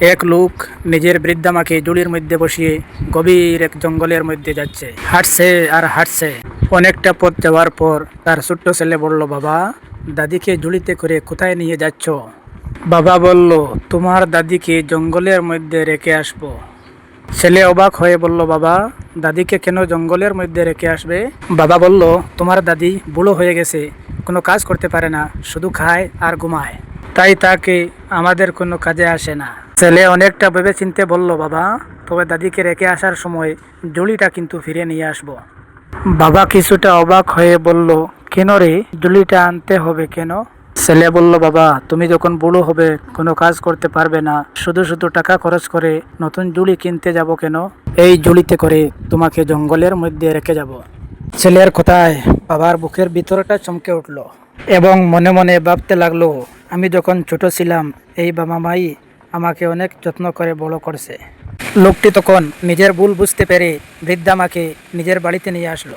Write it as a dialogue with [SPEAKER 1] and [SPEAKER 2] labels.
[SPEAKER 1] এক লোক নিজের বৃদ্ধা মাকে জুড়ির মধ্যে বসিয়ে গভীর এক জঙ্গলের মধ্যে যাচ্ছে। হাঁটছে আর হাঁটছে। অনেকটা পথ যাওয়ার পর তার ছোট্ট ছেলে বলল, বাবা, দাদিকে জুড়িতে করে কোথায় নিয়ে যাচ্ছ? বাবা বলল, তোমার দাদিকে জঙ্গলের মধ্যে রেখে আসব। ছেলে অবাক হয়ে বলল, বাবা, দাদিকে কেন জঙ্গলের মধ্যে রেখে আসবে? বাবা বলল, তোমার দাদি বুড়ো হয়ে গেছে, কোনো কাজ করতে পারে না, শুধু খায় আর ঘুমায়। তাই তাকে আমাদের কোনো কাজে আসে না। ছেলে অনেকটা ভেবে চিনতে বলল, বাবা, তবে দাদিকে রেখে আসার সময় জুলিটা কিন্তু ফিরে নিয়ে আসব। বাবা কিছুটা অবাক হয়ে বলল, কেন রে, জুলিটা আনতে হবে কেন? ছেলে বলল, বাবা, তুমি যখন বুড়ো হবে, কোনো কাজ করতে পারবে না। শুধু শুধু টাকা খরচ করে নতুন জুলি কিনতে যাব কেন? এই জুলিতে করে তোমাকে জঙ্গলের মধ্যে রেখে যাব। ছেলের কথায় বাবার বুকের ভিতরটা চমকে উঠল। এবং মনে মনে ভাবতে লাগল, আমি যখন ছোট ছিলাম, এই বাবা মাই আমাকে অনেক যত্ন করে বড় করছে। লোকটি তখন নিজের ভুল বুঝতে পেরে বৃদ্ধা মাকে নিজের বাড়িতে নিয়ে আসলো।